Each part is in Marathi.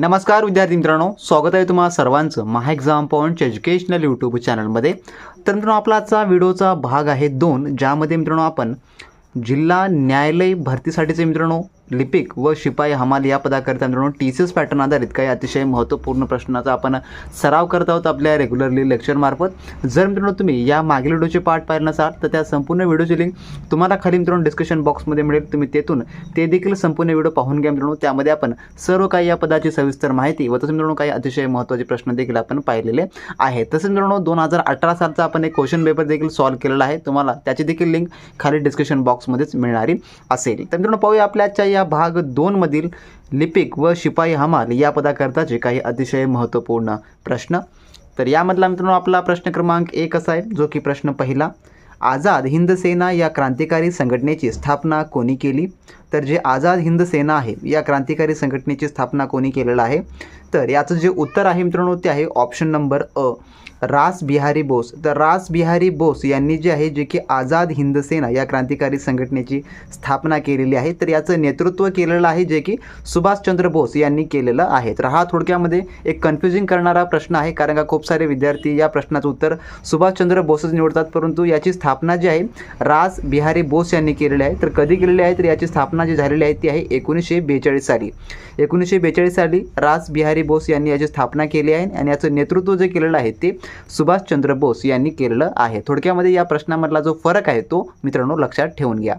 नमस्कार विद्यार्थी मित्रांनो. स्वागत आहे तुम्हाला सर्वांचं Maha exam point educational YouTube चॅनलमध्ये तर मित्रांनो आपला आजचा व्हिडिओचा भाग आहे दोन ज्यामध्ये मित्रांनो आपण जिल्हा न्यायालय भरतीसाठीचे मित्रांनो लिपिक व शिपाई हमाल या पदाकरिता मित्रांनो टी सी एस पॅटर्न आधारित काही अतिशय महत्त्वपूर्ण प्रश्नाचा आपण सराव करत आहोत आपल्या रेग्युलरली लेक्चरमार्फत जर मित्रांनो तुम्ही या मागील व्हिडिओचे पार्ट पाहिले नसाल तर त्या संपूर्ण व्हिडिओची लिंक तुम्हाला खाली मित्रांनो डिस्क्रिप्शन बॉक्समध्ये मिळेल. तुम्ही तेथून ते देखील संपूर्ण व्हिडिओ पाहून घ्या मित्रांनो. त्यामध्ये आपण सर्व काही या पदाची सविस्तर माहिती व तसं मित्रांनो काही अतिशय महत्त्वाचे प्रश्न देखील आपण पाहिलेले आहे तसे मित्रांनो दोन हजार अठरा सालचा आपण एक क्वेश्चन पेपर देखील सॉल्व्ह केलेला आहे. तुम्हाला त्याची देखील लिंक खाली डिस्क्रिप्शन बॉक्समध्येच मिळणारी असेल. तर मित्रांनो पाहूया आपल्या आजच्या या भाग दोनमधील लिपिक व शिपाई हमाल या पदाकरताचे काही अतिशय महत्त्वपूर्ण प्रश्न. तर यामधला मित्रांनो आपला प्रश्न क्रमांक एक असा आहे जो की प्रश्न पहिला. आझाद हिंद सेना या क्रांतिकारी संघटनेची स्थापना कोणी केली? तर जे आझाद हिंद सेना आहे या क्रांतिकारी संघटनेची स्थापना कोणी केलेलं आहे? तर याचं जे उत्तर आहे मित्रांनो ते आहे ऑप्शन नंबर अ रास बिहारी बोस. तर रास बिहारी बोस यांनी जे आहे जे की आझाद हिंद सेना या क्रांतिकारी संघटनेची स्थापना केलेली आहे तर याचं नेतृत्व केलेलं आहे जे की सुभाषचंद्र बोस यांनी केलेलं आहे. तर हा थोडक्यामध्ये एक कन्फ्युजिंग करणारा प्रश्न आहे कारण का खूप सारे विद्यार्थी या प्रश्नाचं उत्तर सुभाषचंद्र बोसच निवडतात. परंतु याची स्थापना जी आहे रास बिहारी बोस यांनी केलेली आहे. तर कधी केलेली आहे? तर याची स्थापना जी झालेली आहे ती आहे एकोणीसशे बेचाळीस साली. एकोणीसशे बेचाळीस साली रास बिहारी बोस यांनी याची स्थापना केली आहे आणि याचं नेतृत्व जे केलेलं आहे ते सुभाषचंद्र बोस यांनी केलेलं आहे. थोडक्यामध्ये या प्रश्नामधला जो फरक आहे तो मित्रांनो लक्षात ठेवून घ्या.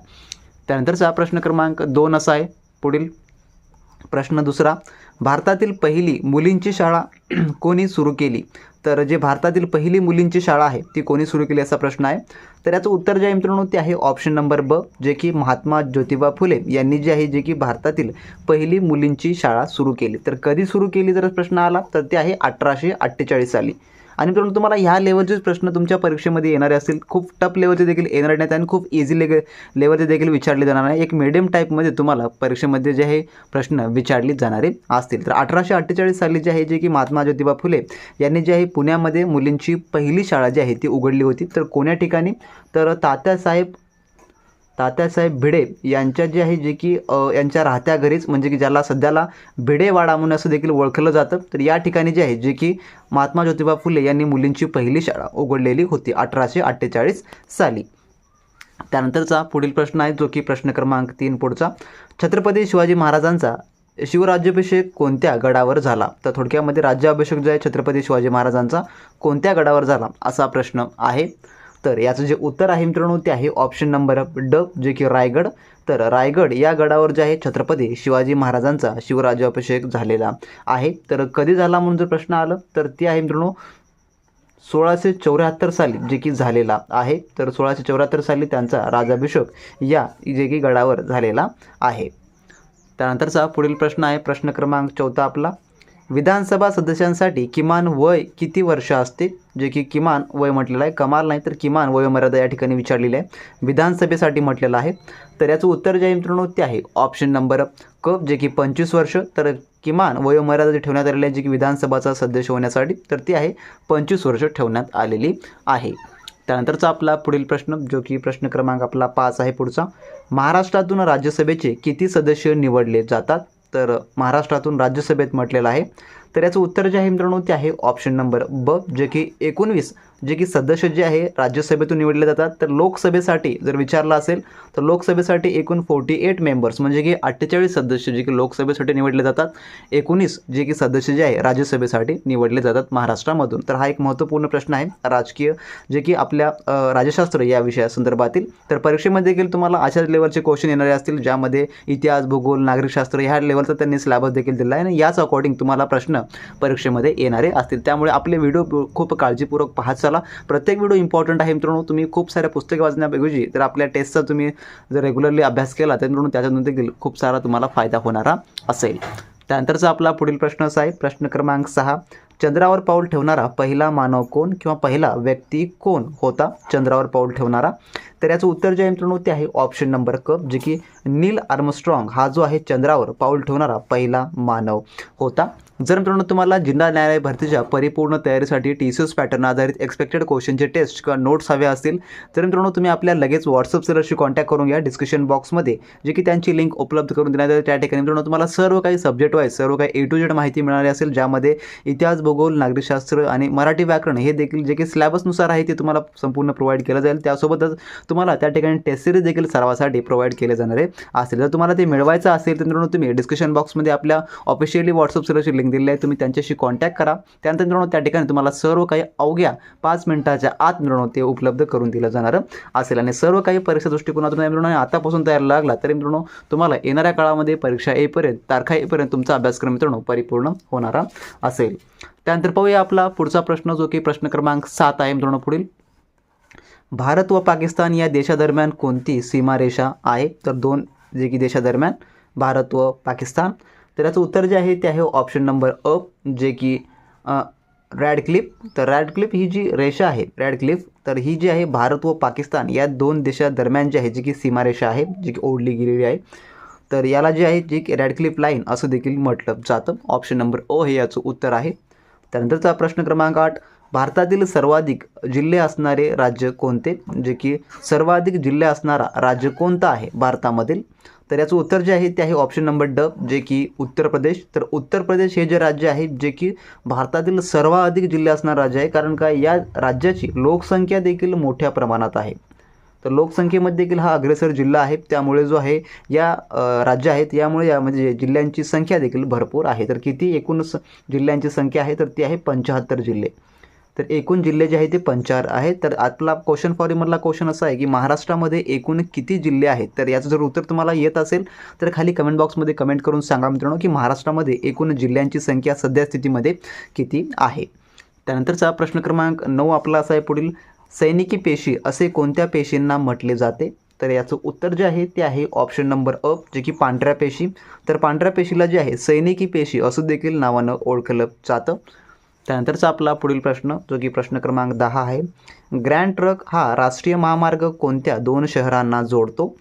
त्यानंतरचा प्रश्न क्रमांक दोन असा आहे. पुढील प्रश्न दुसरा भारतातील पहिली मुलींची शाळा कोणी सुरू केली? तर जे भारतातील पहिली मुलींची शाळा आहे ती कोणी सुरू केली असा प्रश्न आहे. तर याचं उत्तर जे आहे मित्रांनो ते आहे ऑप्शन नंबर ब जे की महात्मा ज्योतिबा फुले यांनी जे आहे जे की भारतातील पहिली मुलींची शाळा सुरू केली. तर कधी सुरू केली? जर प्रश्न आला तर ते आहे अठराशे अठ्ठेचाळीस साली. आणि मित्रांनो तुम्हाला ह्या लेवलचेच प्रश्न तुमच्या परीक्षेमध्ये येणारे असतील. खूप टफ लेवलचे देखील येणार नाहीत आणि खूप इझी लेग लेवलचे देखील विचारले जाणार नाही एक मिडियम टाईपमध्ये तुम्हाला परीक्षेमध्ये जे आहे प्रश्न विचारले जाणारे असतील. तर अठराशे अठ्ठेचाळीस साली जे आहे जे की महात्मा ज्योतिबा फुले यांनी जे आहे पुण्यामध्ये मुलींची पहिली शाळा जी आहे ती उघडली होती. तर कोण्या ठिकाणी? तर तात्यासाहेब तात्यासाहेब भिडे यांच्या जे आहे जे की यांच्या राहत्या घरीच म्हणजे की ज्याला सध्याला भिडेवाडा म्हणून असं देखील ओळखलं जातं तर या ठिकाणी जे आहे जे की महात्मा ज्योतिबा फुले यांनी मुलींची पहिली शाळा उघडलेली होती अठराशे अठ्ठेचाळीस साली. त्यानंतरचा पुढील प्रश्न आहे जो की प्रश्न क्रमांक तीन पुढचा. छत्रपती शिवाजी महाराजांचा शिवराज्याभिषेक कोणत्या गडावर झाला? तर थोडक्यामध्ये राज्याभिषेक जो आहे छत्रपती शिवाजी महाराजांचा कोणत्या गडावर झाला असा प्रश्न आहे. तर याचं जे उत्तर आहे मित्रांनो ते आहे ऑप्शन नंबर ड जे की रायगड. तर रायगड या गडावर जे आहे छत्रपती शिवाजी महाराजांचा शिवराज्याभिषेक झालेला आहे. तर कधी झाला म्हणून जर प्रश्न आलं तर ते आहे मित्रांनो सोळाशे चौऱ्याहत्तर साली जे की झालेला आहे. तर सोळाशे चौऱ्याहत्तर साली त्यांचा राजाभिषेक या जे की गडावर झालेला आहे. त्यानंतरचा पुढील प्रश्न आहे प्रश्न क्रमांक चौथा आपला. विधानसभा सदस्यांसाठी किमान वय किती वर्ष असते? जे की किमान वय म्हटलेलं आहे. कमाल नाही तर किमान वयोमर्यादा या ठिकाणी विचारलेली आहे. विधानसभेसाठी म्हटलेलं आहे. तर याचं उत्तर जे आहे मित्रांनो ते आहे? ऑप्शन नंबर क जे की पंचवीस वर्ष. तर किमान वयोमर्यादा ठेवण्यात आलेली आहे जे की विधानसभाचा सदस्य होण्यासाठी तर ती आहे पंचवीस वर्ष ठेवण्यात आलेली आहे. त्यानंतरचा आपला पुढील प्रश्न जो की प्रश्न क्रमांक आपला पाच आहे पुढचा. महाराष्ट्रातून राज्यसभेचे किती सदस्य निवडले जातात? तर महाराष्ट्रातून राज्यसभेत म्हटलेलं आहे. तर याचं उत्तर जे आहे मित्रांनो ते आहे ऑप्शन नंबर ब जे की एकोणवीस जे की सदस्य जे आहे राज्यसभेतून निवडले जातात. तर लोकसभेसाठी जर विचारलं असेल तर लोकसभेसाठी एकूण फोर्टी एट मेंबर्स म्हणजे की अठ्ठेचाळीस सदस्य जे की लोकसभेसाठी निवडले जातात. एकोणीस जे की सदस्य जे आहे राज्यसभेसाठी निवडले जातात महाराष्ट्रामधून. तर हा एक महत्त्वपूर्ण प्रश्न आहे. राजकीय जे की आपल्या राजशास्त्र राज्यशास्त्र या विषयासंदर्भातील. तर परीक्षेमध्ये देखील तुम्हाला अशाच लेवलचे क्वेश्चन येणारे असतील ज्यामध्ये इतिहास भूगोल नागरिकशास्त्र ह्या लेवलचा त्यांनी सिलेबस देखील दिला आहे. आणि याच अकॉर्डिंग तुम्हाला प्रश्न परीक्षेमध्ये येणारे असतील. त्यामुळे आपले व्हिडिओ खूप काळजीपूर्वक पाहत चला. प्रत्येक व्हिडिओ इम्पॉर्टंट आहे मित्रांनो. तुम्ही खूप साऱ्या पुस्तके वाचण्याऐवजी तर आपल्या टेस्टचा तुम्ही जर रेग्युलरली अभ्यास केला तर मित्रांनो त्याच्यातून देखील खूप सारा तुम्हाला फायदा होणारा असेल. त्यानंतरचा आपला पुढील प्रश्न असा आहे. प्रश्न क्रमांक सहा. चंद्रावर पाऊल ठेवणारा पहिला मानव कोण किंवा पहिला व्यक्ती कोण होता चंद्रावर पाऊल ठेवणारा? तर याचं उत्तर जे आहे मित्रांनो ते आहे ऑप्शन नंबर क जे की नील आर्मस्ट्रॉंग हा जो आहे चंद्रावर पाऊल ठेवणारा पहिला मानव होता. जर मित्रांनो तुम्हाला जिल्हा न्यायालय भरतीच्या परिपूर्ण तयारीसाठी टी सी एस पॅटर्न आधारित एक्सपेक्टेड क्वेश्चनचे टेस्ट किंवा नोट्स हवे असतील तर मित्रांनो तुम्ही आपल्या लगेच व्हॉट्सअप सेलरशी कॉन्टॅक्ट करून घ्या डिस्क्रिप्शन बॉक्समध्ये जे की त्यांची लिंक उपलब्ध करून देण्यात येते त्या ठिकाणी मित्रांनो तुम्हाला सर्व काही सब्जेक्ट वाईज सर्व काही ए टू जेड माहिती मिळाली असेल ज्यामध्ये इतिहास भूगोल नागरिकशास्त्र आणि मराठी व्याकरण हे देखील जे काही स्लॅबसनुसार आहे ते तुम्हाला संपूर्ण प्रोव्हाइड केलं जाईल. त्यासोबतच तुम्हाला त्या ठिकाणी टेस्ट सिरीज देखील सर्वासाठी प्रोव्हाइड केले जाणारे असेल जर तुम्हाला ते मिळवायचं असेल तर मित्रांनो तुम्ही डिस्क्रिप्शन बॉक्समध्ये आपल्या ऑफिशियली व्हॉट्सअप सेलरची लिंक दिलेली आहे. तुम्ही त्यांच्याशी कॉन्टॅक्ट करा. त्यानंतर मित्रांनो त्या ठिकाणी तुम्हाला सर्व काही अवघ्या पाच मिनिटाच्या आत मित्रांनो ते उपलब्ध करून दिलं जाणार असेल आणि सर्व काही परीक्षा दृष्टिकोनातून मित्रांनो. आतापासून तयार लागला तरी मित्रांनो तुम्हाला येणाऱ्या काळामध्ये परीक्षा येईपर्यंत तारखा येईपर्यंत तुमचा अभ्यासक्रम मित्रांनो परिपूर्ण होणारा असेल. त्यानंतर पाहूया आपला पुढचा प्रश्न जो की प्रश्न क्रमांक सात आहे मित्रांनो पुढील. भारत व पाकिस्तान या देशादरम्यान कोणती सीमारेषा आहे? तर दोन जे की देशादरम्यान भारत व पाकिस्तान. तर याचं उत्तर जे आहे ते आहे ऑप्शन नंबर अ जे की रॅड क्लिप तर रॅड क्लिप ही जी रेषा आहे रॅड क्लिप तर ही जी आहे भारत व पाकिस्तान या दोन देशादरम्यान जी आहे जी की सीमारेषा आहे जी की ओढली गेलेली आहे. तर याला जे आहे जी की रॅड क्लिप लाईन असं देखील म्हटलं जातं. ऑप्शन नंबर अ हे याचं उत्तर आहे. त्यानंतरचा प्रश्न क्रमांक आठ भारतातील सर्वाधिक जिल्हे असणारे राज्य कोणते? जे की सर्वाधिक जिल्हे असणारा राज्य कोणता आहे भारतामधील? तर याचं उत्तर जे आहे ते आहे ऑप्शन नंबर ड जे की उत्तर प्रदेश. तर उत्तर प्रदेश हे जे राज्य आहे जे की भारतातील सर्वाधिक जिल्हे असणारं राज्य आहे. कारण का या राज्याची लोकसंख्या देखील मोठ्या प्रमाणात आहे. तर लोकसंख्येमध्ये देखील हा अग्रेसर जिल्हा आहे. त्यामुळे जो आहे या राज्य आहेत यामुळे यामध्ये म्हणजे जिल्ह्यांची संख्या देखील भरपूर आहे. तर किती एकूण स जिल्ह्यांची संख्या आहे तर ती आहे पंच्याहत्तर जिल्हे. तर एकूण जिल्हे जे आहे ते पंचार आहेत. तर आपला क्वेश्चन फॉरीमधला क्वेश्चन असा आहे की महाराष्ट्रामध्ये एकूण किती जिल्हे आहेत? तर याचं जर उत्तर तुम्हाला येत असेल तर खाली कमेंट बॉक्समध्ये कमेंट करून सांगा मित्रांनो की महाराष्ट्रामध्ये एकूण जिल्ह्यांची संख्या सध्या स्थितीमध्ये किती आहे? त्यानंतरचा प्रश्न क्रमांक नऊ आपला असा आहे पुढील. सैनिकी पेशी असे कोणत्या पेशींना म्हटले जाते? तर याचं उत्तर जे आहे ते आहे ऑप्शन नंबर अ जे की पांढऱ्या पेशी. तर पांढऱ्या पेशीला जे आहे सैनिकी पेशी असं देखील नावानं ओळखलं जातं. त्यानंतरचा आपला पुढील प्रश्न जो की प्रश्न क्रमांक दहा आहे. ग्रँड ट्रक हा राष्ट्रीय महामार्ग कोणत्या दोन शहरांना जोडतो?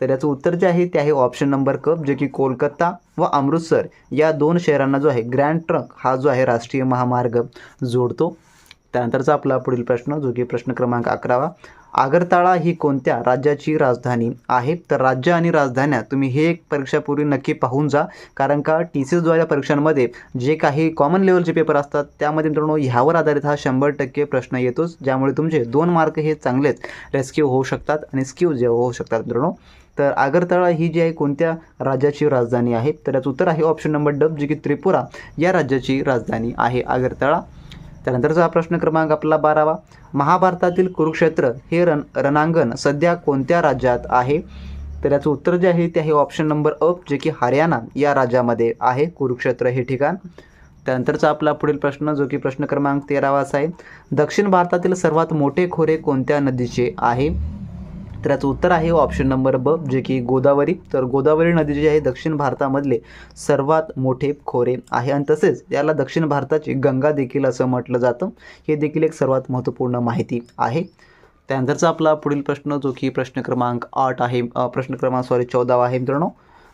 तर याचं उत्तर जे आहे ते आहे ऑप्शन नंबर क जे की कोलकाता व अमृतसर. या दोन शहरांना जो आहे ग्रँड ट्रक हा जो आहे राष्ट्रीय महामार्ग जोडतो. त्यानंतरचा आपला पुढील प्रश्न जो की प्रश्न क्रमांक अकरावा. आगरताळा ही कोणत्या राज्याची राजधानी आहे? तर राज्य आणि राजधान्या तुम्ही हे एक परीक्षापूर्वी नक्की पाहून जा. कारण का? टी सी एसद्वारे परीक्षांमध्ये जे काही कॉमन लेवलचे पेपर असतात त्यामध्ये मित्रांनो ह्यावर आधारित हा शंभर टक्के प्रश्न येतोच. ज्यामुळे तुमचे दोन मार्क हे चांगलेच रेस्क्यू होऊ शकतात आणि स्क्यू जे होऊ शकतात मित्रांनो. तर आगरतळा ही जी आहे कोणत्या राज्याची राजधानी आहे? तर याचं उत्तर आहे ऑप्शन नंबर डब जी की त्रिपुरा या राज्याची राजधानी आहे आगरतळा. त्यानंतरचा हा प्रश्न क्रमांक आपला बारावा महाभारतातील कुरुक्षेत्र हे रण रणांगण सध्या कोणत्या राज्यात आहे? तर याचं उत्तर जे आहे ते आहे ऑप्शन नंबर अ जे की हरियाणा या राज्यामध्ये आहे कुरुक्षेत्र हे ठिकाण. त्यानंतरचा आपला पुढील प्रश्न जो की प्रश्न क्रमांक तेरावा असा आहे दक्षिण भारतातील सर्वात मोठे खोरे कोणत्या नदीचे आहे? तर याचं उत्तर आहे. ऑप्शन नंबर ब जे की गोदावरी. तर गोदावरी नदी जी आहे दक्षिण भारतामधले सर्वात मोठे खोरे आहे. आणि तसेच याला दक्षिण भारताची गंगा देखील असं म्हटलं जातं. हे देखील एक सर्वात महत्त्वपूर्ण माहिती आहे. त्यानंतरचा आपला पुढील प्रश्न जो की प्रश्न क्रमांक आठ आहे. प्रश्न क्रमांक सॉरी चौदावा आहे मित्रांनो.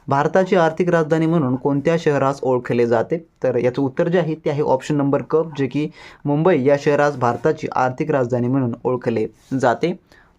भारताची आर्थिक राजधानी म्हणून कोणत्या शहरास ओळखले जाते? तर याचं उत्तर जे आहे ते आहे ऑप्शन नंबर क जे की मुंबई या शहरास भारताची आर्थिक राजधानी म्हणून ओळखले जाते.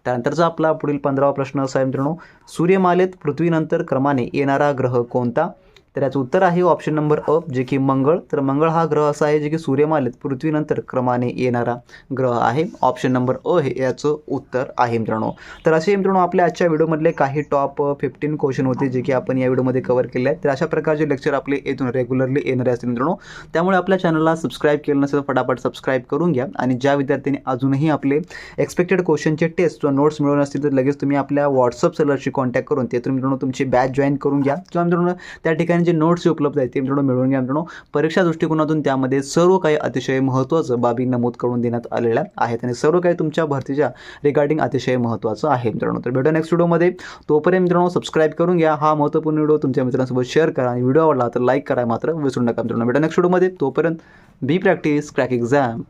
त्यानंतरचा आपला पुढील पंधरावा प्रश्न असा आहे मित्रांनो सूर्यमालेत पृथ्वीनंतर क्रमाने येणारा ग्रह कोणता? तर याचं उत्तर आहे ऑप्शन नंबर अ जे की मंगळ. तर मंगळ हा ग्रह असा आहे जे की सूर्यमालेत पृथ्वीनंतर क्रमाने येणारा ग्रह आहे. ऑप्शन नंबर अ हे याचं उत्तर आहे मित्रांनो. तर असे मित्रांनो आपल्या आजच्या व्हिडिओमधले काही टॉप फिफ्टीन क्वेश्चन होते जे की आपण या व्हिडिओमध्ये कव्हर केले आहेत. तर अशा प्रकारचे लेक्चर आपले येथून रेग्युलरली येणारे असतील मित्रांनो. त्यामुळे आपल्या चॅनलला सबस्क्राईब केलं नसेल फटाफट सबस्क्राईब करून घ्या. आणि ज्या विद्यार्थ्यांनी अजूनही आपले एक्सपेक्टेड क्वेश्चनचे टेस्ट किंवा नोट्स मिळवून असतील तर लगेच तुम्ही आपल्या व्हॉट्सअप सेलरशी कॉन्टॅक्ट करून ते तुम्ही मित्रांनो तुमची बॅच जॉईन करून घ्या. किंवा मित्रांनो त्या ठिकाणी जे नोट्स जे उपलब्ध आहेत ते मित्रांनो मिळवून घ्या मित्रांनो. परीक्षा दृष्टिकोनातून त्यामध्ये सर्व काही अतिशय महत्त्वाचं बाबी नमूद करून देण्यात आलेल्या आहेत आणि सर्व काही तुमच्या भरतीच्या रिगार्डिंग अतिशय महत्त्वाचं आहे मित्रांनो. तर भेटू नेक्स्ट व्हिडिओमध्ये तोपर्यंत मित्रांनो सबस्क्राईब करून घ्या. हा महत्त्वपूर्ण व्हिडिओ तुमच्या मित्रांसोबत शेअर करा आणि व्हिडिओ आवडला तर लाईक करा. मात्र विसरू नका मित्रांनो. भेटू नेक्स्ट व्हिडिओमध्ये तोपर्यंत बी प्रॅक्टिस क्रॅक एक्झाम